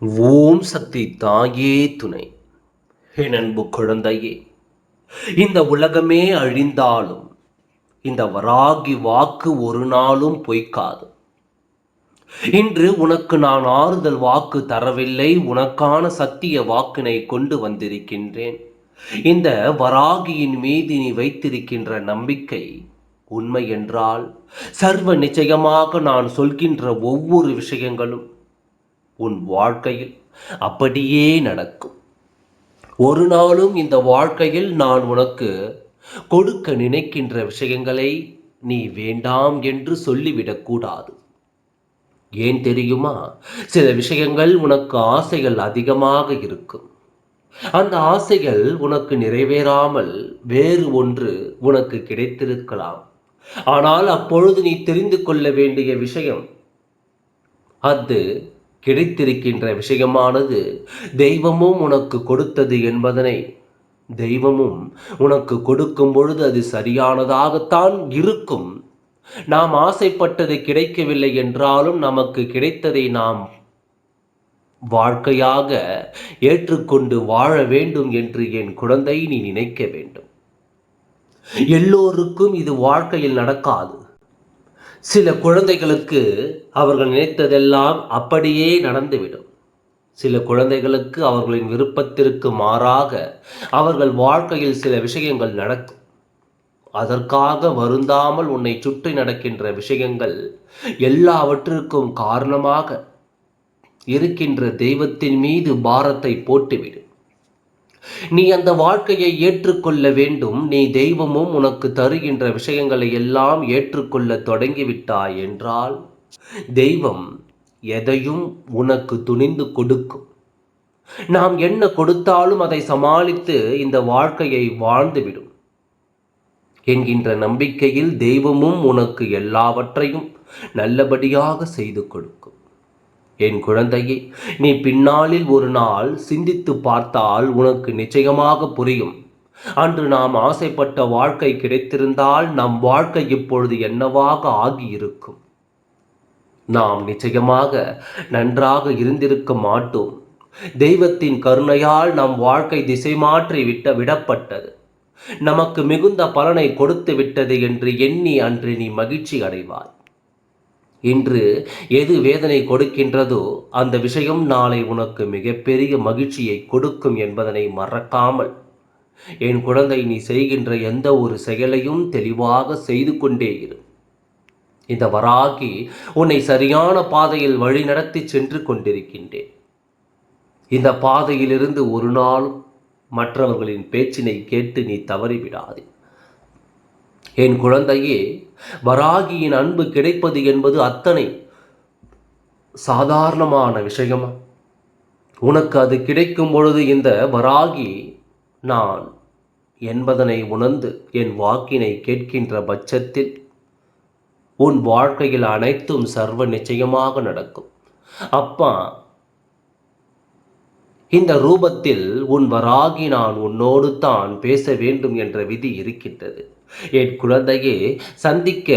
ஓம் சக்தி தாயே துணை. அன்பு குழந்தையே இந்த உலகமே அழிந்தாலும் இந்த வராகி வாக்கு ஒரு நாளும் பொய்க்காது. இன்று உனக்கு நான் ஆறுதல் வாக்கு தரவில்லை உனக்கான சத்திய வாக்கினை கொண்டு வந்திருக்கின்றேன். இந்த வராகியின் மீது நீ வைத்திருக்கின்ற நம்பிக்கை உண்மை என்றால் சர்வ நிச்சயமாக நான் சொல்கின்ற ஒவ்வொரு விஷயங்களும் உன் வாழ்க்கையில் அப்படியே நடக்கும். ஒரு நாளும் இந்த வாழ்க்கையில் நான் உனக்கு கொடுக்க நினைக்கின்ற விஷயங்களை நீ வேண்டாம் என்று சொல்லிவிடக்கூடாது ஏன் தெரியுமா? சில விஷயங்கள் உனக்கு ஆசைகள் அதிகமாக இருக்கும். அந்த ஆசைகள் உனக்கு நிறைவேறாமல் வேறு ஒன்று உனக்கு கிடைத்திருக்கலாம். ஆனால் அப்பொழுது நீ தெரிந்து கொள்ள வேண்டிய விஷயம் அது கிடைத்திருக்கின்ற விஷயமானது தெய்வமும் உனக்கு கொடுத்தது என்பதனை தெய்வமும் உனக்கு கொடுக்கும் பொழுது அது சரியானதாகத்தான் இருக்கும். நாம் ஆசைப்பட்டது கிடைக்கவில்லை என்றாலும் நமக்கு கிடைத்ததை நாம் வாழ்க்கையாக ஏற்றுக்கொண்டு வாழ வேண்டும் என்று என் குழந்தை நீ நினைக்க வேண்டும். எல்லோருக்கும் இது வாழ்க்கையில் நடக்காது. சில குழந்தைகளுக்கு அவர்கள் நினைத்ததெல்லாம் அப்படியே நடந்துவிடும். சில குழந்தைகளுக்கு அவர்களின் விருப்பத்திற்கு மாறாக அவர்கள் வாழ்க்கையில் சில விஷயங்கள் நடக்கும். அதற்காக வருந்தாமல் உன்னை சுற்றி நடக்கின்ற விஷயங்கள் எல்லாவற்றிற்கும் காரணமாக இருக்கின்ற தெய்வத்தின் மீது பாரத்தை போட்டுவிடும் நீ அந்த வாழ்க்கையை ஏற்றுக்கொள்ள வேண்டும். நீ தெய்வமும் உனக்கு தருகின்ற விஷயங்களை எல்லாம் ஏற்றுக்கொள்ள தொடங்கிவிட்டாய் என்றால் தெய்வம் எதையும் உனக்கு துணிந்து கொடுக்கும். நாம் என்ன கொடுத்தாலும் அதை சமாளித்து இந்த வாழ்க்கையை வாழ்ந்துவிடும். என்கின்ற நம்பிக்கையில் தெய்வமும் உனக்கு எல்லாவற்றையும் நல்லபடியாக செய்து கொடுக்கும். என் குழந்தையே நீ பின்னாளில் ஒரு நாள் சிந்தித்து பார்த்தால் உனக்கு நிச்சயமாக புரியும். அன்று நாம் ஆசைப்பட்ட வாழ்க்கை கிடைத்திருந்தால் நம் வாழ்க்கை இப்பொழுது என்னவாக ஆகியிருக்கும்? நாம் நிச்சயமாக நன்றாக இருந்திருக்க மாட்டோம். தெய்வத்தின் கருணையால் நம் வாழ்க்கை திசை மாற்றி விட்ட விடப்பட்டது. நமக்கு மிகுந்த பலனை கொடுத்து விட்டது என்று எண்ணி அன்று நீ மகிழ்ச்சி அடைவாய். இன்று எது வேதனை கொடுக்கின்றதோ அந்த விஷயம் நாளை உனக்கு மிகப்பெரிய மகிழ்ச்சியை கொடுக்கும் என்பதனை மறக்காமல். என் குழந்தை நீ செய்கின்ற எந்த ஒரு செயலையும் தெளிவாக செய்து கொண்டே இரு. இந்த வராகி உன்னை சரியான பாதையில் வழிநடத்தி சென்று கொண்டிருக்கின்றேன். இந்த பாதையிலிருந்து ஒரு நாள் மற்றவர்களின் பேச்சினை கேட்டு நீ தவறிவிடாதே. என் குழந்தையே வராகியின் அன்பு கிடைப்பது என்பது அத்தனை சாதாரணமான விஷயமா? உனக்கு அது கிடைக்கும் பொழுது இந்த வராகி நான் என்பதனை உணர்ந்து என் வாக்கினை கேட்கின்ற பட்சத்தில் உன் வாழ்க்கையில் அனைத்தும் சர்வ நிச்சயமாக நடக்கும். அப்பா இந்த ரூபத்தில் உன் வராகி நான் உன்னோடு தான் பேச வேண்டும் என்ற விதி இருக்கின்றது. என் குழந்தையே சந்திக்க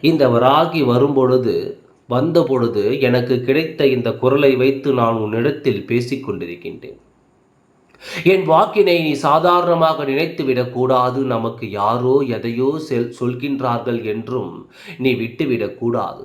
இந்த வராகி வரும்பொழுது வந்த பொழுது எனக்கு கிடைத்த இந்த குரலை வைத்து நான் உன்னிடத்தில் பேசிக்கொண்டிருக்கின்றேன் என் வாக்கினை நீ சாதாரணமாக நினைத்துவிடக் கூடாது நமக்கு யாரோ எதையோ செல் சொல்கின்றார்கள் என்றும் நீ விட்டுவிடக் கூடாது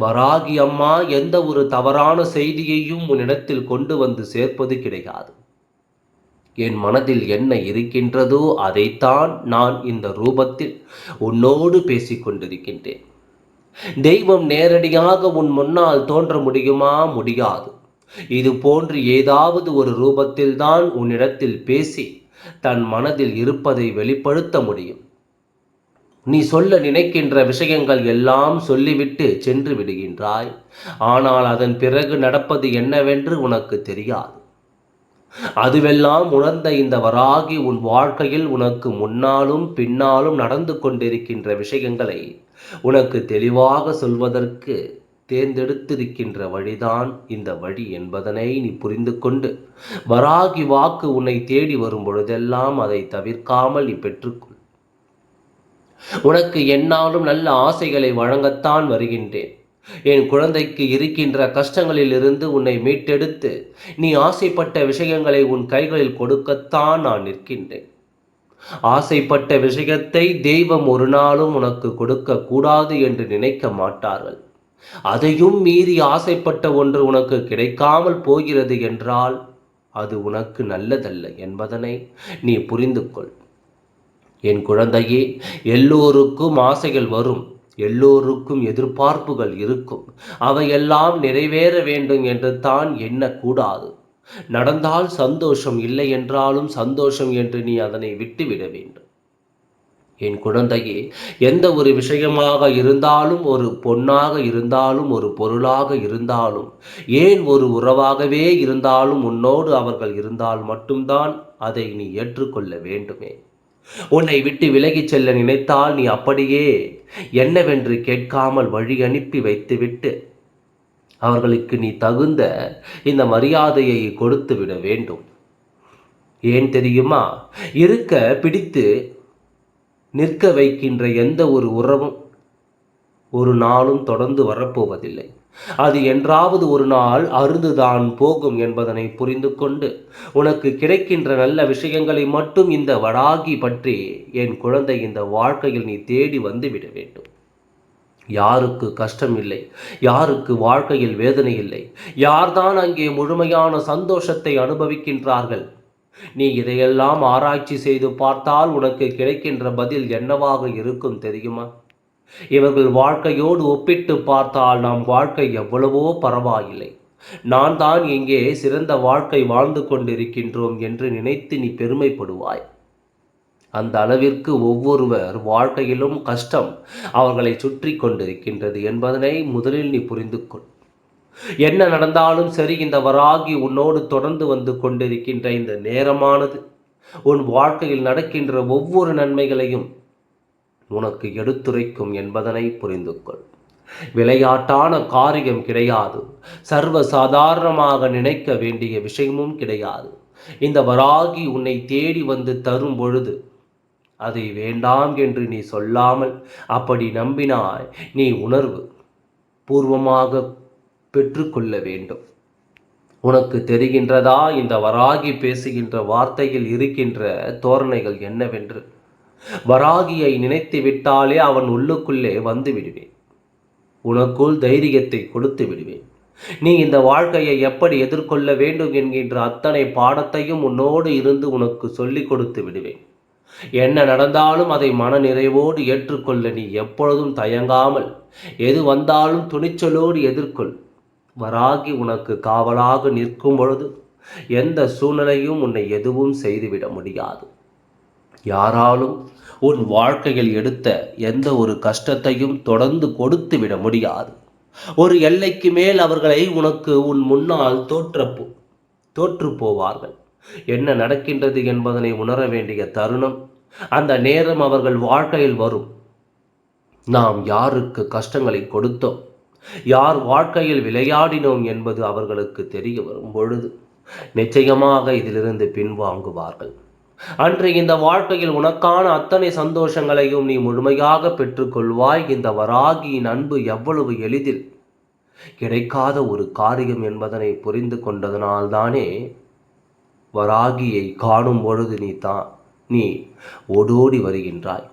வராகி அம்மா எந்த ஒரு தவறான செய்தியையும் உன்னிடத்தில் கொண்டு வந்து சேர்ப்பது கிடையாது. என் மனதில் என்ன இருக்கின்றதோ அதைத்தான் நான் இந்த ரூபத்தில் உன்னோடு பேசிக்கொண்டிருக்கின்றேன் தெய்வம் நேரடியாக உன் முன்னால் தோன்ற முடியுமா? முடியாது. இது போன்று ஏதாவது ஒரு ரூபத்தில் தான் உன்னிடத்தில் பேசி தன் மனதில் இருப்பதை வெளிப்படுத்த முடியும். நீ சொல்ல நினைக்கின்ற விஷயங்கள் எல்லாம் சொல்லிவிட்டு சென்று விடுகின்றாய். ஆனால் அதன் பிறகு நடப்பது என்னவென்று உனக்கு தெரியாது. அதுவெல்லாம் உணர்ந்த இந்த வராகி உன் வாழ்க்கையில் உனக்கு முன்னாலும் பின்னாலும் நடந்து கொண்டிருக்கின்ற விஷயங்களை உனக்கு தெளிவாக சொல்வதற்கு தேர்ந்தெடுத்திருக்கின்ற வழிதான் இந்த வழி என்பதனை நீ புரிந்து கொண்டு வராகி வாக்கு உன்னை தேடி வரும் பொழுதெல்லாம் அதை தவிர்க்காமல் நீ பெற்றுக்கொள். உனக்கு என்னாலும் நல்ல ஆசைகளை வழங்கத்தான் வருகின்றேன். என் குழந்தைக்கு இருக்கின்ற கஷ்டங்களிலிருந்து உன்னை மீட்டெடுத்து நீ ஆசைப்பட்ட விஷயங்களை உன் கைகளில் கொடுக்கத்தான் நான் நிற்கின்றேன். ஆசைப்பட்ட விஷயத்தை தெய்வம் ஒரு நாளும் உனக்கு கொடுக்க கூடாது என்று நினைக்க மாட்டார்கள். அதையும் மீறி ஆசைப்பட்ட ஒன்று உனக்கு கிடைக்காமல் போகிறது என்றால் அது உனக்கு நல்லதல்ல என்பதனை நீ புரிந்து கொள் என் குழந்தையே எல்லோருக்கும் ஆசைகள் வரும். எல்லோருக்கும் எதிர்பார்ப்புகள் இருக்கும். அவையெல்லாம் நிறைவேற வேண்டும் என்று தான் எண்ணக்கூடாது. நடந்தால் சந்தோஷம் இல்லை என்றாலும் சந்தோஷம் என்று நீ அதனை விட்டுவிட வேண்டும். என் குழந்தையே எந்த ஒரு விஷயமாக இருந்தாலும் ஒரு பொன்னாக இருந்தாலும் ஒரு பொருளாக இருந்தாலும் ஏன் ஒரு உறவாகவே இருந்தாலும் உன்னோடு அவர்கள் இருந்தால் மட்டும்தான் அதை நீ ஏற்றுக்கொள்ள வேண்டுமே. உன்னை விட்டு விலகிச் செல்ல நினைத்தால் நீ அப்படியே என்னவென்று கேட்காமல் வழி அனுப்பி வைத்துவிட்டு அவர்களுக்கு நீ தகுந்த இந்த மரியாதையை கொடுத்து விட வேண்டும். ஏன் தெரியுமா? இருக்க பிடித்து நிற்க வைக்கின்ற எந்த ஒரு உறவும் ஒரு நாளும் தொடர்ந்து வரப்போவதில்லை. அது என்றாவது ஒரு நாள் அருந்துதான் போகும் என்பதனை புரிந்து கொண்டு உனக்கு கிடைக்கின்ற நல்ல விஷயங்களை மட்டும் இந்த வடாகி பற்றி என் குழந்தை இந்த வாழ்க்கையில் நீ தேடி வந்து விட வேண்டும். யாருக்கு கஷ்டம் இல்லை யாருக்கு வாழ்க்கையில் வேதனை இல்லை யார்தான் அங்கே முழுமையான சந்தோஷத்தை அனுபவிக்கின்றார்கள்? நீ இதையெல்லாம் ஆராய்ச்சி செய்து பார்த்தால் உனக்கு கிடைக்கின்ற பதில் என்னவாக இருக்கும் தெரியுமா? இவர்கள் வாழ்க்கையோடு ஒப்பிட்டு பார்த்தால் நம் வாழ்க்கை எவ்வளவோ பரவாயில்லை. நான் தான் இங்கே சிறந்த வாழ்க்கை வாழ்ந்து கொண்டிருக்கின்றோம் என்று நினைத்து நீ பெருமைப்படுவாய். அந்த அளவிற்கு ஒவ்வொருவர் வாழ்க்கையிலும் கஷ்டம் அவர்களை சுற்றி கொண்டிருக்கின்றது என்பதனை முதலில் நீ புரிந்து கொள் என்ன நடந்தாலும் சரி இந்த வராகி உன்னோடு தொடர்ந்து வந்து கொண்டிருக்கின்ற இந்த நேரமானது. உன் வாழ்க்கையில் நடக்கின்ற ஒவ்வொரு நன்மைகளையும் உனக்கு எடுத்துரைக்கும் என்பதனை புரிந்து கொள் விளையாட்டான காரியம் கிடையாது. சர்வ சாதாரணமாக நினைக்க வேண்டிய விஷயமும் கிடையாது. இந்த வராகி உன்னை தேடி வந்து தரும் பொழுது அதை வேண்டாம் என்று நீ சொல்லாமல் அப்படி நம்பினாய் நீ உணர்வு பூர்வமாக பெற்றுக்கொள்ள வேண்டும். உனக்கு தெரிகின்றதா? இந்த வராகி பேசுகின்ற வார்த்தையில் இருக்கின்ற தோரணைகள் என்னவென்று வராகியை நினைத்து விட்டாலே அவன் உள்ளுக்குள்ளே வந்து விடுவேன். உனக்குள் தைரியத்தை கொடுத்து விடுவேன். நீ இந்த வாழ்க்கையை எப்படி எதிர்கொள்ள வேண்டும் என்கின்ற அத்தனை பாடத்தையும் உன்னோடு இருந்து உனக்கு சொல்லிக் கொடுத்து விடுவேன். என்ன நடந்தாலும் அதை மன நிறைவோடு ஏற்றுக்கொள்ள நீ எப்பொழுதும் தயங்காமல் எது வந்தாலும் துணிச்சலோடு எதிர்கொள். வராகி உனக்கு காவலாக நிற்கும் பொழுது எந்த சூழ்நிலையும் உன்னை எதுவும் செய்துவிட முடியாது. யாராலும் உன் வாழ்க்கையில் எடுத்த எந்த ஒரு கஷ்டத்தையும் தொடர்ந்து கொடுத்து விட முடியாது. ஒரு எல்லைக்கு மேல் அவர்களை உனக்கு உன் முன்னால் தோற்றப்போ தோற்று போவார்கள். என்ன நடக்கின்றது என்பதனை உணர வேண்டிய தருணம் அந்த நேரம் அவர்கள் வாழ்க்கையில் வரும். நாம் யாருக்கு கஷ்டங்களை கொடுத்தோம் யார் வாழ்க்கையில் விளையாடினோம் என்பது அவர்களுக்கு தெரிய வரும் பொழுது நிச்சயமாக இதிலிருந்து பின்வாங்குவார்கள். அன்று இந்த வாழ்க்கையில் உனக்கான அத்தனை சந்தோஷங்களையும் நீ முழுமையாக பெற்றுக்கொள்வாய். இந்த வராகியின் அன்பு எவ்வளவு எளிதில் கிடைக்காத ஒரு காரியம் என்பதனை புரிந்து கொண்டதனால்தானே வராகியை காணும் பொழுது நீ தான் நீ ஓடோடி வருகின்றாய்.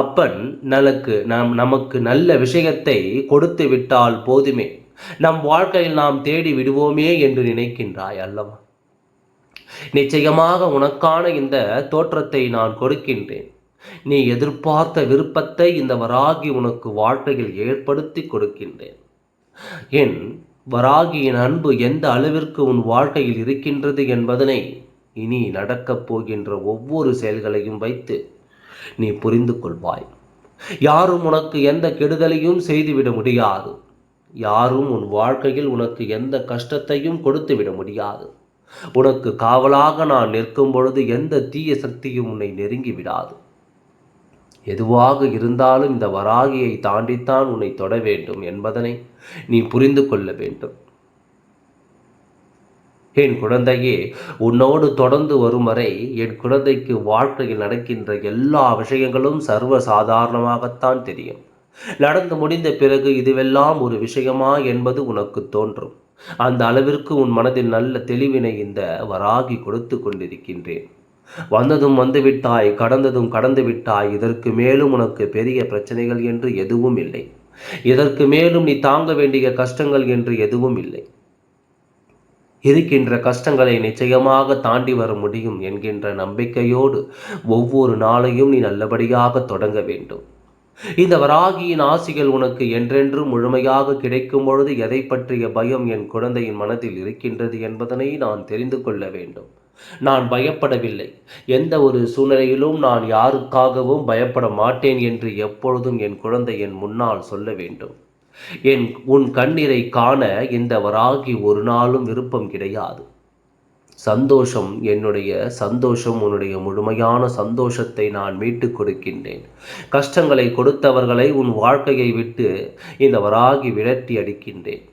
அப்பன் நலக்கு நம் நமக்கு நல்ல விஷயத்தை கொடுத்து விட்டால் போதுமே. நம் வாழ்க்கையில் நாம் தேடி விடுவோமே என்று நினைக்கின்றாய் அல்லவா? நிச்சயமாக உனக்கான இந்த தோற்றத்தை நான் கொடுக்கின்றேன். நீ எதிர்பார்த்த விருப்பத்தை இந்த வராகி உனக்கு வாழ்க்கையில் ஏற்படுத்தி கொடுக்கின்றேன். என் வராகியின் அன்பு எந்த அளவிற்கு உன் வாழ்க்கையில் இருக்கின்றது என்பதனை இனி நடக்கப் போகின்ற ஒவ்வொரு செயல்களையும் வைத்து நீ புரிந்து கொள்வாய். யாரும் உனக்கு எந்த கெடுதலையும் செய்துவிட முடியாது. யாரும் உன் வாழ்க்கையில் உனக்கு எந்த கஷ்டத்தையும் கொடுத்துவிட முடியாது. உனக்கு காவலாக நான் நிற்கும் பொழுது எந்த தீய சக்தியும் உன்னை நெருங்கி விடாது எதுவாக இருந்தாலும் இந்த வராகியை தாண்டித்தான் உன்னை தொட வேண்டும் என்பதனை நீ புரிந்து கொள்ள வேண்டும். என் குழந்தையே உன்னோடு தொடர்ந்து வரும் வரை என் குழந்தைக்கு வாழ்க்கையில் நடக்கின்ற எல்லா விஷயங்களும் சர்வ சாதாரணமாகத்தான் தெரியும். நடந்து முடிந்த பிறகு இதுவெல்லாம் ஒரு விஷயமா என்பது உனக்கு தோன்றும். அந்த அளவிற்கு உன் மனதில் நல்ல தெளிவினை இந்த வராகி கொடுத்து கொண்டிருக்கின்றேன். வந்ததும் வந்து விட்டாய் கடந்ததும் கடந்து விட்டாய் இதற்கு மேலும் உனக்கு பெரிய பிரச்சனைகள் என்று எதுவும் இல்லை. இதற்கு மேலும் நீ தாங்க வேண்டிய கஷ்டங்கள் என்று எதுவும் இல்லை. இருக்கின்ற கஷ்டங்களை நிச்சயமாக தாண்டி வர முடியும் என்கின்ற நம்பிக்கையோடு ஒவ்வொரு நாளையும் நீ நல்லபடியாக தொடங்க வேண்டும். இந்த வராகியின் ஆசிகள் உனக்கு என்றென்று முழுமையாக கிடைக்கும் பொழுது எதை பற்றிய பயம் என் குழந்தையின் மனதில் இருக்கின்றது என்பதனை நான் தெரிந்து கொள்ள வேண்டும். நான் பயப்படவில்லை. எந்த ஒரு சூழ்நிலையிலும் நான் யாருக்காகவும் பயப்பட மாட்டேன் என்று எப்பொழுதும் என் குழந்தை என் முன்னால் சொல்ல வேண்டும். என் உன் கண்ணீரை காண இந்த வராகி ஒரு நாளும் விருப்பம் கிடையாது. சந்தோஷம் என்னுடைய சந்தோஷம் உன்னுடைய முழுமையான சந்தோஷத்தை நான் மீட்டு கொடுக்கின்றேன். கஷ்டங்களை கொடுத்தவர்களை உன் வாழ்க்கையை விட்டு இந்த வராகி விரட்டி அடிக்கின்றேன்.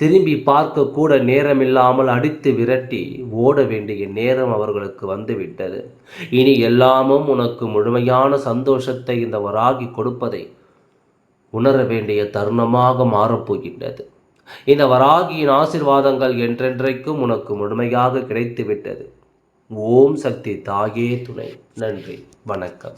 திரும்பி பார்க்க கூட நேரமில்லாமல் அடித்து விரட்டி ஓட வேண்டிய நேரம் அவர்களுக்கு வந்துவிட்டது. இனி எல்லாமும் உனக்கு முழுமையான சந்தோஷத்தை இந்த வராகி கொடுப்பதை உணர வேண்டிய தருணமாக மாறப்போகின்றது. இந்த வராகியின் ஆசிர்வாதங்கள் என்றென்றைக்கும் உனக்கு முழுமையாக கிடைத்துவிட்டது. ஓம் சக்தி தாயே துணை. நன்றி. வணக்கம்.